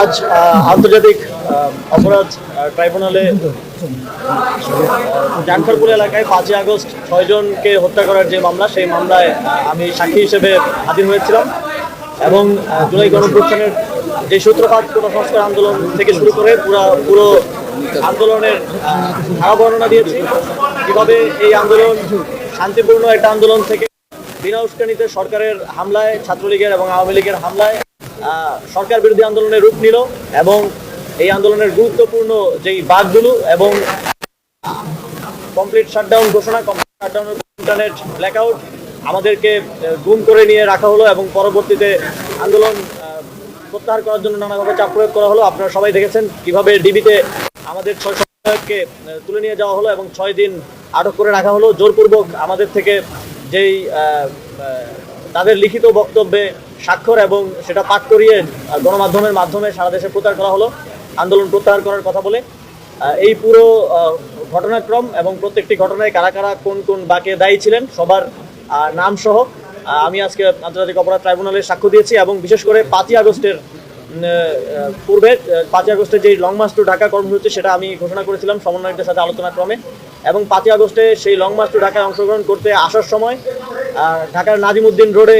আজ আন্তর্জাতিক অপরাধ ট্রাইব্যুনালে জানখারপুর এলাকায় পাঁচই আগস্ট ছয়জনকে হত্যা করার যে মামলা, সেই মামলায় আমি সাক্ষী হিসেবে হাজির হয়েছিলাম এবং জুলাই গণপ্রস্থানের যে সূত্রপাত সংস্কার আন্দোলন থেকে শুরু করে পুরো পুরো আন্দোলনের ধারা বর্ণনা দিয়েছি। কীভাবে এই আন্দোলন শান্তিপূর্ণ একটা আন্দোলন থেকে বিনা উস্কানিতে সরকারের হামলায়, ছাত্রলীগের এবং আওয়ামী লীগের হামলায় সরকার বিরোধী আন্দোলনের রূপ নিল এবং এই আন্দোলনের গুরুত্বপূর্ণ যেই বাঘগুলো এবং কমপ্লিট শাটডাউন ঘোষণা কমপ্লিট শাটডাউন ইন্টারনেট ব্ল্যাকআউট আমাদেরকে গুম করে নিয়ে রাখা হলো এবং পরবর্তীতে আন্দোলন প্রত্যাহার করার জন্য নানাভাবে চাপ প্রয়োগ করা হলো। আপনারা সবাই দেখেছেন কীভাবে ডিবিতে আমাদের ছয় আহ, তুলে নিয়ে যাওয়া হলো এবং ছয় দিন আটক করে রাখা হলো। জোরপূর্বক আমাদের থেকে যেই তাদের লিখিত বক্তব্যে স্বাক্ষর এবং সেটা পাঠ করিয়ে গণমাধ্যমের মাধ্যমে সারা দেশে প্রচার করা হলো, আন্দোলন প্রত্যাহার করার কথা বলে। এই পুরো ঘটনাক্রম এবং প্রত্যেকটি ঘটনায় কারা কারা কোন কোন বাকে দায়ী ছিলেন সবার নাম সহ আমি আজকে আন্তর্জাতিক অপরাধ ট্রাইব্যুনালে সাক্ষ্য দিয়েছি এবং বিশেষ করে পাঁচই আগস্টের পূর্বে পাঁচই আগস্টে যে লং মার্চ টু ঢাকা কর্মসূচি সেটা আমি ঘোষণা করেছিলাম সমন্বয়কদের সাথে আলোচনা ক্রমে। এবং পাঁচই আগস্টে সেই লং মার্চ টু ঢাকায় অংশগ্রহণ করতে আসার সময় ঢাকার নাজিমুদ্দিন রোডে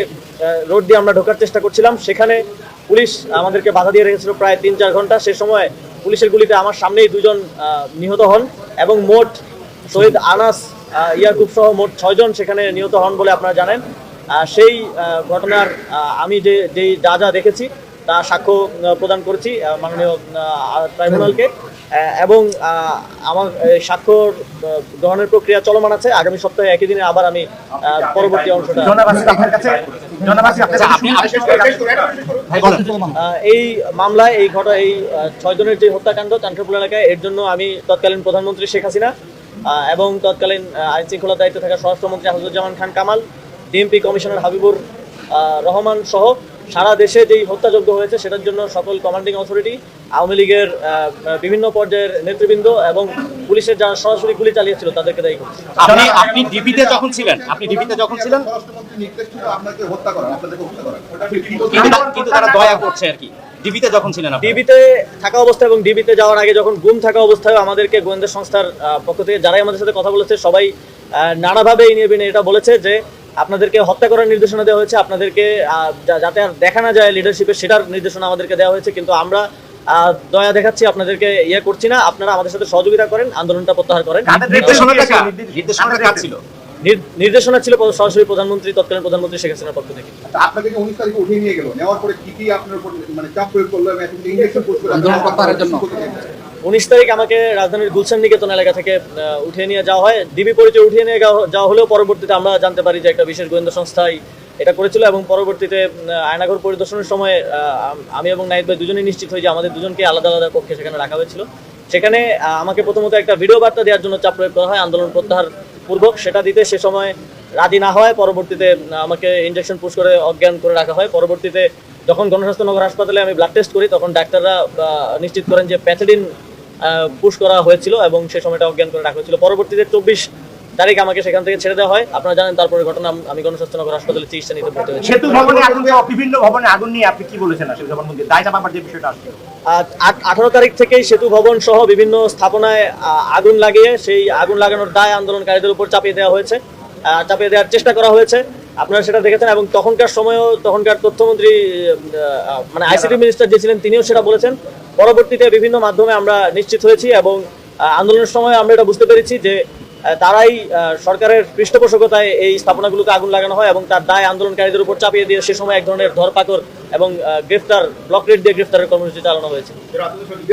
রোড দিয়ে আমরা ঢোকার চেষ্টা করছিলাম। সেখানে পুলিশ আমাদেরকে বাধা দিয়ে রেখেছিল প্রায় তিন চার ঘণ্টা। সে সময় পুলিশের গুলিতে আমার সামনেই দুজন নিহত হন এবং মোট শহীদ আনাস ইয়াকুব সহ মোট ছয়জন সেখানে নিহত হন বলে আপনারা জানেন। সেই ঘটনার আমি যে, যেই যা যা দেখেছি তা সাক্ষ্য প্রদান করেছি মাননীয় ট্রাইব্যুনালকে। এবং আহ, আমার স্বাক্ষর গ্রহণের প্রক্রিয়া চলমান আছে। আগামী সপ্তাহে একই দিনে আবার আমি পরবর্তী অংশটা বলেন আহ, এই মামলায় এই ঘটনা এই ছয়জনের যে হত্যাকাণ্ড চানখারপুর এলাকায় এর জন্য আমি তৎকালীন প্রধানমন্ত্রী শেখ হাসিনা আহ, এবং তৎকালীন আইন শৃঙ্খলা দায়িত্বে থাকা স্বরাষ্ট্রমন্ত্রী হাফিজুজ্জামান খান কামাল ডিএমপি কমিশনার হাবিবুর আহ, রহমান সহ সারা দেশে যেই হত্যাযজ্ঞ হয়েছে সেটার জন্য সকল কমান্ডিং অথরিটি আওয়ামী লীগের বিভিন্ন পর্যায়ের নেতৃবৃন্দ এবং পুলিশের যারা সরাসরি গুলি চালিয়েছিল তাদেরকে দায়ী করছে আপনি আপনি ডিবিতে যখন ছিলেন আপনি ডিবিতে যখন ছিলেন? কিন্তু তারা দয়া করছে আর কি। ডিবিতে যখন ছিলেন ডিবিতে থাকা অবস্থায় এবং ডিবিতে যাওয়ার আগে যখন গুম থাকা অবস্থায় আমাদেরকে গোয়েন্দা সংস্থার আহ, পক্ষ থেকে যারাই আমাদের সাথে কথা বলেছে সবাই আহ, নানাভাবে এই নিয়ে এটা বলেছে যে আপনাদেরকে হত্যা করার নির্দেশনা দেওয়া হয়েছে আপনাদেরকে যাতে আর দেখা না যায় লিডারশিপের সেটার নির্দেশনা আমাদেরকে দেওয়া হয়েছে। কিন্তু আমরা দয়া দেখাচ্ছি আপনাদেরকে ইয়ে করছি না। আপনারা আমাদের সাথে সহযোগিতা করেন আন্দোলনটা প্রত্যাহার করেন। নির্দেশনা ছিল? সরাসরি প্রধানমন্ত্রী তৎকালীন প্রধানমন্ত্রী শেখ হাসিনার পক্ষ থেকে। উনিশ তারিখে উঠিয়ে নিয়ে গেল। নেওয়ার পরে কি কি আপনার উপর মানে চাপ প্রয়োগ করল উনিশ তারিখ আমাকে রাজধানীর গুলশান নিকেতন এলাকা থেকে উঠিয়ে নিয়ে যাওয়া হয়। ডিবি পরিচয় উঠিয়ে নিয়ে যাওয়া- হলেও পরবর্তীতে আমরা জানতে পারি যে একটা বিশেষ গোয়েন্দা সংস্থায় এটা করেছিল এবং পরবর্তীতে আয়নাঘর পরিদর্শনের সময় আমি এবং নাইদ ভাই দুজনেই নিশ্চিত হই যে আমাদের দুজনকে আলাদা আলাদা কক্ষে সেখানে রাখা হয়েছিল। সেখানে আমাকে প্রথমত একটা ভিডিও বার্তা দেওয়ার জন্য চাপ প্রয়োগ করা হয়, আন্দোলন প্রত্যাহার পূর্বক। সেটা দিতে সে সময় রাজি না হয়। পরবর্তীতে আমাকে ইঞ্জেকশন পুশ করে অজ্ঞান করে রাখা হয়। পরবর্তীতে যখন গণস্বাস্থ্য নগর হাসপাতালে আমি ব্লাড টেস্ট করি, তখন ডাক্তাররা নিশ্চিত করেন যে প্যাথেডিন পুশ করা হয়েছিল এবং সে সময়টা অজ্ঞান করে রাখা হয়েছিল। পরবর্তীতে চব্বিশ তারিখ আমাকে সেখান থেকে ছেড়ে দেওয়া হয়। আপনারা জানেন তারপরে ঘটনা আমি গণস্বাস্থ্য নগর হাসপাতালে চিকিৎসা নিতে ভর্তি হয়েছি। সেতু ভবনে আগুন দেওয়া বিভিন্ন ভবনে আগুন নিয়ে আপনি কি বলেছেন আসলে জবানবন্দি দায় চাপাবার যে বিষয়টা আসছে। আঠারো তারিখ থেকেই সেতু ভবন সহ বিভিন্ন স্থাপনায় আগুন লাগিয়ে সেই আগুন লাগানোর দায় আন্দোলনকারীদের উপর চাপিয়ে দেওয়া হয়েছে। চাপিয়ে দেওয়ার চেষ্টা করা হয়েছে। আপনারা সেটা দেখেছেন এবং তখনকার সময়ও তখনকার তথ্যমন্ত্রী মানে আইসিটি মিনিস্টার যে ছিলেন তিনিও সেটা বলেছেন। পরবর্তীতে বিভিন্ন মাধ্যমে আমরা নিশ্চিত হয়েছি এবং আন্দোলনের সময় আমরা এটা বুঝতে পেরেছি যে তারাই সরকারের পৃষ্ঠপোষকতায় এই স্থাপনাগুলোকে আগুন লাগানো হয় এবং তার দায় আন্দোলনকারীদের উপর চাপিয়ে দিয়ে সে সময় এক ধরনের ধরপাকড় এবং গ্রেফতার, ব্লক রেট দিয়ে গ্রেফতারের কর্মসূচি চালানো হয়েছে।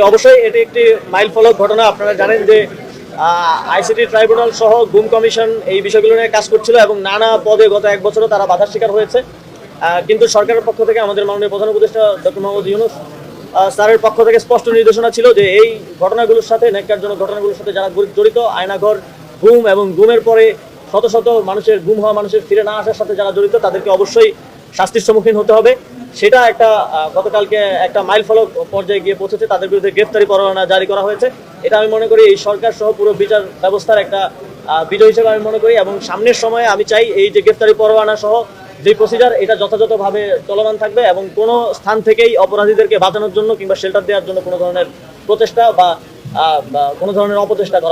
অবশ্যই এটি একটি মাইল ফলক ঘটনা। আপনারা জানেন যে আইসিটি ট্রাইব্যুনাল সহ গুম কমিশন এই বিষয়গুলো নিয়ে কাজ করছিল এবং নানা পদে গত এক বছরও তারা বাধার শিকার হয়েছে। কিন্তু সরকারের পক্ষ থেকে আমাদের মাননীয় প্রধান উপদেষ্টা ডক্টর মোহাম্মদ ইউনুস স্যারের পক্ষ থেকে স্পষ্ট নির্দেশনা ছিল যে এই ঘটনাগুলোর সাথে, ন্যাক্কারজনক ঘটনাগুলোর সাথে যারা জড়িত, আয়নাঘর গুম এবং গুমের পরে শত শত মানুষের গুম হওয়া মানুষের ফিরে না আসার সাথে যারা জড়িত, তাদেরকে অবশ্যই শাস্তির সম্মুখীন হতে হবে। সেটা একটা গতকালকে একটা মাইল ফলক পর্যায়ে গিয়ে পৌঁছেছে, তাদের বিরুদ্ধে গ্রেফতারি পরোয়ানা জারি করা হয়েছে। এটা আমি মনে করি এই সরকার সহ পুরো বিচার ব্যবস্থার একটা বিজয় হিসেবে আমি মনে করি এবং সামনের সময়ে আমি চাই এই যে গ্রেফতারি পরোয়ানা সহ যে প্রসিজার এটা যথাযথভাবে চলমান থাকবে এবং কোনো স্থান থেকেই অপরাধীদেরকে বাঁচানোর জন্য কিংবা শেল্টার দেওয়ার জন্য কোনো ধরনের প্রচেষ্টা বা কোনো ধরনের অপচেষ্টা করা